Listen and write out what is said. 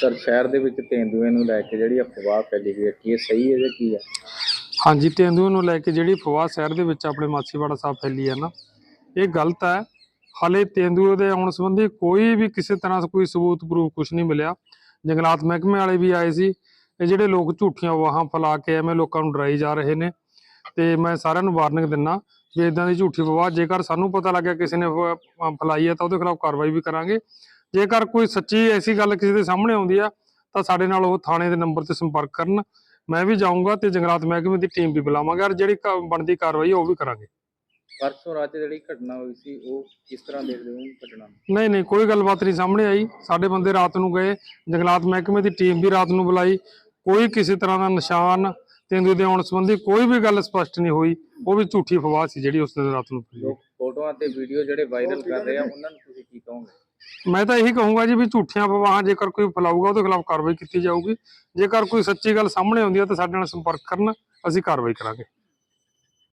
Sir, ਸ਼ਹਿਰ ਦੇ ਵਿੱਚ ਤੇਂਦੂਏ ਨੂੰ ਲੈ ਕੇ ਜਿਹੜੀ ਅਫਵਾਹ ਫੈਲੀ ਗਈ ਹੈ ਕੀ ਇਹ ਸਹੀ ਹੈ ਜਾਂ ਕੀ ਹੈ ਹਾਂਜੀ, ਤੇਂਦੂਏ ਨੂੰ ਲੈ ਕੇ ਜਿਹੜੀ ਫਵਾਹ ਸ਼ਹਿਰ ਦੇ ਵਿੱਚ ਆਪਣੇ ਮਾਛੀਵਾੜਾ ਸਾਹਿਬ ਫੈਲੀ ਹੈ ਨਾ, ਇਹ ਗਲਤ ਹੈ। ਹਾਲੇ ਤੇਂਦੂਏ ਦੇ ਆਉਣ ਸੰਬੰਧੀ ਕੋਈ ਵੀ ਕਿਸੇ ਤਰ੍ਹਾਂ ਕੋਈ ਸਬੂਤ ਪ੍ਰੂਫ ਕੁਝ ਨਹੀਂ ਮਿਲਿਆ। ਜੰਗਲਾਤ ਮਹਿਕਮੇ ਵਾਲੇ ਵੀ ਆਏ ਸੀ, ਇਹ ਜਿਹੜੇ ਲੋਕ ਝੂਠੀਆਂ ਵਾਹਾਂ ਫੈਲਾ ਕੇ ਐਵੇਂ ਲੋਕਾਂ ਨੂੰ ਡਰਾਈ ਜਾ ਰਹੇ ਨੇ। ਤੇ ਮੈਂ ਸਾਰਿਆਂ ਨੂੰ ਵਾਰਨਿੰਗ ਦਿੰਨਾ ਵੀ ਇਦਾਂ ਦੀ ਝੂਠੀ ਫਵਾਹ ਜੇਕਰ ਸਾਨੂੰ ਪਤਾ ਲੱਗਿਆ ਕਿਸੇ ਨੇ ਫ- ਫੈਲਾਈ ਹੈ ਤਾਂ ਉਹਦੇ ਖਿਲਾਫ ਕਾਰਵਾਈ ਵੀ ਕਰਾਂਗੇ। ਜੇਕਰ ਕੋਈ ਸੱਚੀ ਐਸੀ ਗੱਲ ਕਿਸੇ ਦੇ ਸਾਹਮਣੇ ਆਉਂਦੀ ਆ ਤਾਂ ਸਾਡੇ ਨਾਲ ਉਹ ਥਾਣੇ ਦੇ ਨੰਬਰ ਤੇ ਸੰਪਰਕ ਕਰਨ। ਮੈਂ ਵੀ ਜਾਊਂਗਾ ਤੇ ਜੰਗਲਾਤ ਮਹਿਕਮੇ ਦੀ ਟੀਮ ਵੀ ਬੁਲਾਵਾਂਗੇ ਔਰ ਜਿਹੜੀ ਕ- ਬਣਦੀ ਕਾਰਵਾਈ ਉਹ ਵੀ ਕਰਾਂਗੇ। ਪਰਸੋਂ ਰਾਤ ਜਿਹੜੀ ਘਟਨਾ ਹੋਈ ਸੀ ਉਹ ਕਿਸ ਤਰ੍ਹਾਂ ਦੇਖਦੇ ਹੋ ਘਟਨਾ ਨੂੰ? ਨਹੀਂ ਨਹੀਂ ਕੋਈ ਗੱਲਬਾਤ ਨਹੀਂ ਸਾਹਮਣੇ ਆਈ। ਸਾਡੇ ਬੰਦੇ ਰਾਤ ਨੂੰ ਗਏ ਜੰਗਲਾਤ ਮਹਿਕਮੇ ਦੀ ਟੀਮ ਵੀ ਰਾਤ ਨੂੰ ਬੁਲਾਈ। ਕੋਈ ਕਿਸੇ ਤਰ੍ਹਾਂ ਦਾ ਨਿਸ਼ਾਨ ਤੇਂਦੂ ਦੇ ਆਉਣ ਸੰਬੰਧੀ ਕੋਈ ਵੀ ਗੱਲ ਸਪਸ਼ਟ ਨਹੀਂ ਹੋਈ। ਉਹ ਵੀ ਝੂਠੀ ਅਫਵਾਹ ਸੀ ਜਿਹੜੀ ਉਸ ਦਿਨ ਰਾਤ ਨੂੰ ਫੈਲੀ। ਲੋਕ ਫੋਟੋਆਂ ਤੇ ਵੀਡੀਓ ਜਿਹੜੇ ਵਾਇਰਲ ਕਰ ਰਹੇ ਆ ਉਹਨਾਂ ਨੂੰ ਤੁਸੀਂ ਕੀ ਕਹੋਗੇ? ਮੈਂ ਤਾਂ ਇਹੀ ਕਹੂੰਗਾ ਜੀ ਵੀ ਝੂਠੀਆਂ ਅਫਵਾਹਾਂ ਜੇਕਰ ਕੋਈ ਫੈਲਾਊਗਾ, ਉਹਦੇ ਖਿਲਾਫ ਕਾਰਵਾਈ ਕੀਤੀ ਜਾਊਗੀ। ਜੇਕਰ ਕੋਈ ਸੱਚੀ ਗੱਲ ਸਾਹਮਣੇ ਆਉਂਦੀ ਹੈ ਤਾਂ ਸਾਡੇ ਨਾਲ ਸੰਪਰਕ ਕਰਨ, ਅਸੀਂ ਕਾਰਵਾਈ ਕਰਾਂਗੇ।